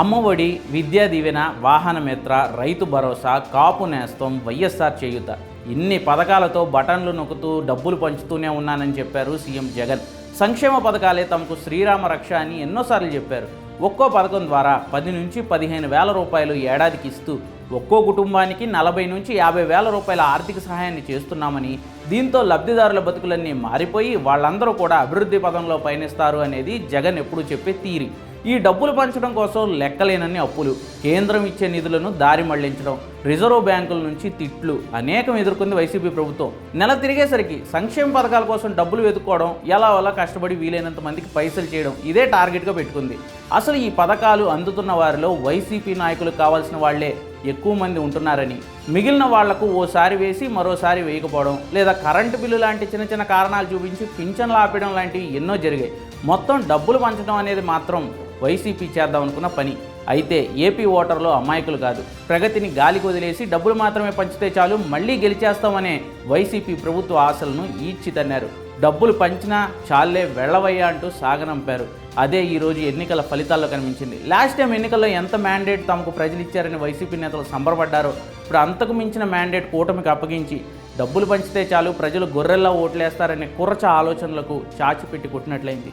అమ్మఒడి విద్యా దీవెన వాహనమిత్ర రైతు భరోసా కాపు నేస్తం వైఎస్ఆర్ చేయుత. ఇన్ని పథకాలతో బటన్లు నొక్కుతూ డబ్బులు పంచుతూనే ఉన్నానని చెప్పారు సీఎం జగన్. సంక్షేమ పథకాలే తమకు శ్రీరామ రక్ష అని ఎన్నోసార్లు చెప్పారు. ఒక్కో పథకం ద్వారా పది నుంచి పదిహేను వేల రూపాయలు ఏడాదికి ఇస్తూ ఒక్కో కుటుంబానికి నలభై నుంచి యాభై వేల రూపాయల ఆర్థిక సహాయాన్ని చేస్తున్నామని దీంతో లబ్ధిదారుల బతుకులన్నీ మారిపోయి వాళ్ళందరూ కూడా అభివృద్ధి పదంలో పయనిస్తారు అనేది జగన్ ఎప్పుడూ చెప్పే తీరి. ఈ డబ్బులు పంచడం కోసం లెక్కలేనన్ని అప్పులు. కేంద్రం ఇచ్చే నిధులను దారి మళ్ళించడం రిజర్వ్ బ్యాంకుల నుంచి తిట్లు అనేకం ఎదుర్కొంది వైసీపీ ప్రభుత్వం. నెల తిరిగేసరికి సంక్షేమ పథకాల కోసం డబ్బులు వెతుక్కోవడం ఎలా అలా కష్టపడి వీలైనంత మందికి పైసలు చేయడం ఇదే టార్గెట్గా పెట్టుకుంది. అసలు ఈ పథకాలు అందుతున్న వారిలో వైసీపీ నాయకులు కావాల్సిన వాళ్ళే ఎక్కువ మంది ఉంటున్నారని. మిగిలిన వాళ్ళకు ఓసారి వేసి మరోసారి వేయకపోవడం లేదా కరెంటు బిల్లు లాంటి చిన్న చిన్న కారణాలు చూపించి పింఛన్లు ఆపేయడం లాంటివి ఎన్నో జరిగాయి. మొత్తం డబ్బులు పంచడం అనేది మాత్రం వైసీపీ చేద్దాం అనుకున్న పని. అయితే ఏపీ ఓటర్లు అమాయకులు కాదు. ప్రగతిని గాలికి వదిలేసి డబ్బులు మాత్రమే పంచితే చాలు మళ్ళీ గెలిచేస్తామనే వైసీపీ ప్రభుత్వ ఆశలను ఈడ్చితన్నారు. డబ్బులు పంచినా చాలే వెళ్ళవయ్యా అంటూ సాగనంపారు. అదే ఈరోజు ఎన్నికల ఫలితాల్లో కనిపించింది. లాస్ట్ టైం ఎన్నికల్లో ఎంత మ్యాండేట్ తమకు ప్రజలు ఇచ్చారని వైసీపీ నేతలు సంబరపడ్డారో. ఇప్పుడు అంతకు మించిన మ్యాండేట్ కూటమికి అప్పగించి డబ్బులు పంచితే చాలు ప్రజలు గొర్రెల్లా ఓట్లేస్తారనే కుర్రచ ఆలోచనలకు చాచిపెట్టి కొట్టినట్లయింది.